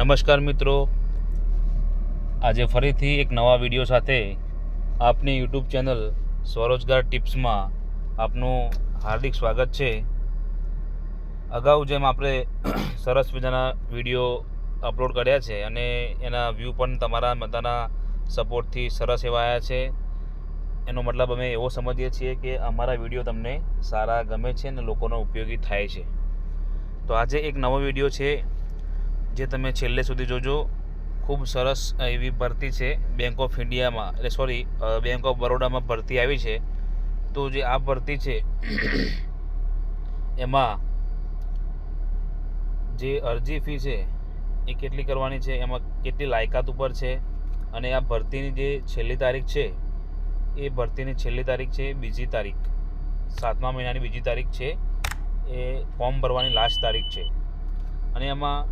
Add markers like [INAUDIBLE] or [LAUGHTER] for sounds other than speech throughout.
નમસ્કાર મિત્રો. આજે ફરીથી એક નવા વીડિયો સાથે આપની યુટ્યુબ ચેનલ સ્વરોજગાર ટિપ્સમાં આપનું હાર્દિક સ્વાગત છે. અગાઉ જેમ આપણે [CLEARS THROAT] સરસ મજાના વીડિયો અપલોડ કર્યા છે અને એના વ્યૂ પણ તમારા બધાના સપોર્ટથી સરસ એવા આવ્યા છે. એનો મતલબ અમે એવો સમજીએ છીએ કે અમારા વીડિયો તમને સારા ગમે છે અને લોકોનો ઉપયોગી થાય છે. તો આજે એક નવો વીડિયો છે. જે તમે છેલ્લે સુધી જોજો, ખૂબ સરસ એવી ભરતી છે બેંક ઓફ ઇન્ડિયામાં એટલે સોરી બેંક ઓફ બરોડામાં ભરતી આવી છે. તો જે આ ભરતી છે, એમાં જે અરજી ફી છે, એ કેટલી કરવાની છે, એમાં કેટલી લાયકાત ઉપર છે, અને આ ભરતીની જે છેલ્લી તારીખ છે, એ ભરતીની છેલ્લી તારીખ છે બીજી તારીખ. સાતમા મહિનાની બીજી તારીખ છે, એ ફોર્મ ભરવાની લાસ્ટ તારીખ છે. અને એમાં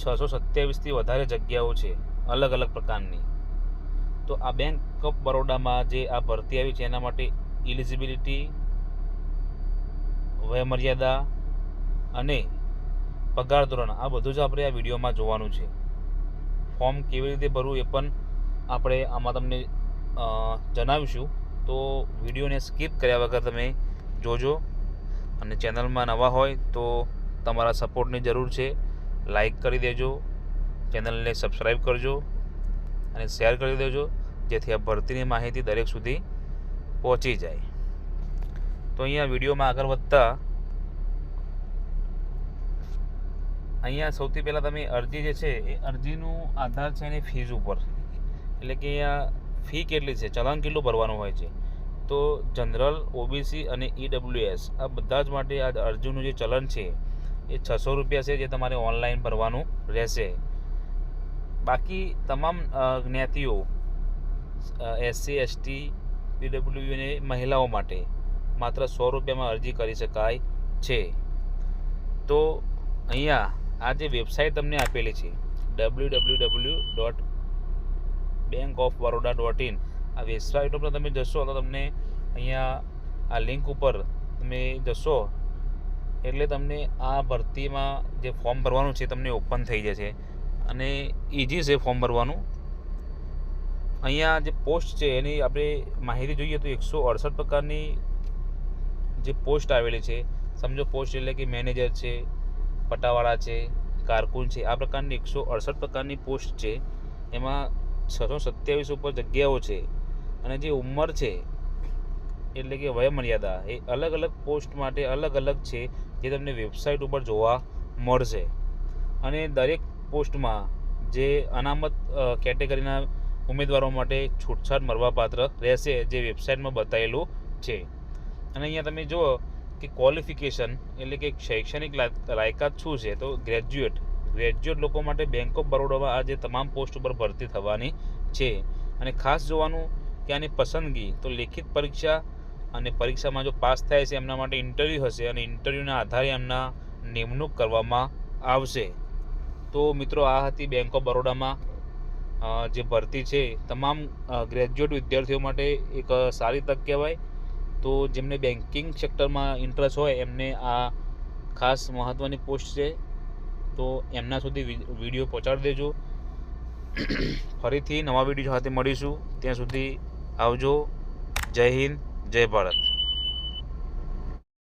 છસો સત્યાવીસથી વધારે જગ્યાઓ છે, અલગ અલગ પ્રકારની. તો આ બેંક ઓફ બરોડામાં જે આ ભરતી આવી છે, એના માટે ઇલિજિબિલિટી વયમર્યાદા અને પગાર ધોરણ, આ બધું જ આપણે આ વિડીયોમાં જોવાનું છે. ફોર્મ કેવી રીતે ભરવું એ પણ આપણે આમાં તમને જણાવીશું. તો વિડીયોને સ્કીપ કર્યા વગર તમે જોજો. અને ચેનલમાં નવા હોય તો તમારા સપોર્ટની જરૂર છે. લાઈક કરી દેજો, ચેનલને સબસ્ક્રાઈબ કરજો અને શેર કરી દેજો, જેથી આ ભરતીની માહિતી દરેક સુધી પહોંચી જાય. તો અહીંયા વિડીયોમાં આગળ વધતા, અહીંયા સૌથી પહેલાં તમે અરજી જે છે, એ અરજીનું આધાર છે એની ફીઝ ઉપર. એટલે કે અહીંયા ફી કેટલી છે, ચલણ કેટલું ભરવાનું હોય છે? તો જનરલ ઓબીસી અને ઈડબ્લ્યુએસ આ બધા જ માટે આ અરજીનું જે ચલણ છે એ છસો રૂપિયા છે જે તમારે ઓનલાઈન ભરવાનું રહેશે. બાકી તમામ જ્ઞાતિઓ એસસી એસટી પીડબ્લ્યુ અને મહિલાઓ માટે માત્ર સો રૂપિયામાં અરજી કરી શકાય છે. તો અહીંયા આ જે વેબસાઇટ તમને આપેલી છે W W W dot Bank of Baroda dot in આ વેબસાઇટ ઉપર તમે જશો તો તમને અહીંયા આ લિંક ઉપર તમે જશો એટલે તમને આ ભરતીમાં જે ફોર્મ ભરવાનું છે તમને ઓપન થઈ જશે. અને ઇઝી છે ફોર્મ ભરવાનું. અહીંયા જે પોસ્ટ છે એની આપણે માહિતી જોઈએ તો એકસો અડસઠ પ્રકારની જે પોસ્ટ આવેલી છે. સમજો પોસ્ટ એટલે કે મેનેજર છે, પટાવાળા છે, કારકુન છે, આ પ્રકારની એકસો અડસઠ પ્રકારની પોસ્ટ છે. એમાં છસો સત્યાવીસ ઉપર જગ્યાઓ છે. અને જે ઉંમર છે, એટલે કે વયમર્યાદા, એ અલગ અલગ પોસ્ટ માટે અલગ અલગ છે. જે તમને વેબસાઇટ ઉપર જોવા મળશે. અને દરેક પોસ્ટમાં જે અનામત કેટેગરીના ઉમેદવારો માટે છૂટછાટ મળવાપાત્ર રહેશે જે વેબસાઇટમાં બતાવેલું છે. અને અહીંયા તમે જુઓ કે ક્વોલિફિકેશન એટલે કે શૈક્ષણિક લાય- લાયકાત શું છે? તો ગ્રેજ્યુએટ ગ્રેજ્યુએટ લોકો માટે બેંક ઓફ બરોડામાં આ જે તમામ પોસ્ટ ઉપર ભરતી થવાની છે. અને ખાસ જોવાનું કે આની પસંદગી, તો લેખિત પરીક્ષા અને પરીક્ષામાં જો પાસ થાય છે, એમના માટે ઇન્ટરવ્યૂ હશે અને ઇન્ટરવ્યૂના આધારે એમના નિમણૂક કરવામાં આવશે. તો મિત્રો, આ હતી બેંક ઓફ બરોડામાં જે ભરતી છે. તમામ ગ્રેજ્યુએટ વિદ્યાર્થીઓ માટે એક સારી તક કહેવાય. તો જેમને બેન્કિંગ સેક્ટરમાં ઇન્ટરેસ્ટ હોય, એમને આ ખાસ મહત્ત્વની પોસ્ટ છે. તો એમના સુધી વીડિયો પહોંચાડી દેજો. ફરીથી નવા વીડિયો સાથે મળીશું. ત્યાં સુધી આવજો. જય હિન્દ. જય ભારત.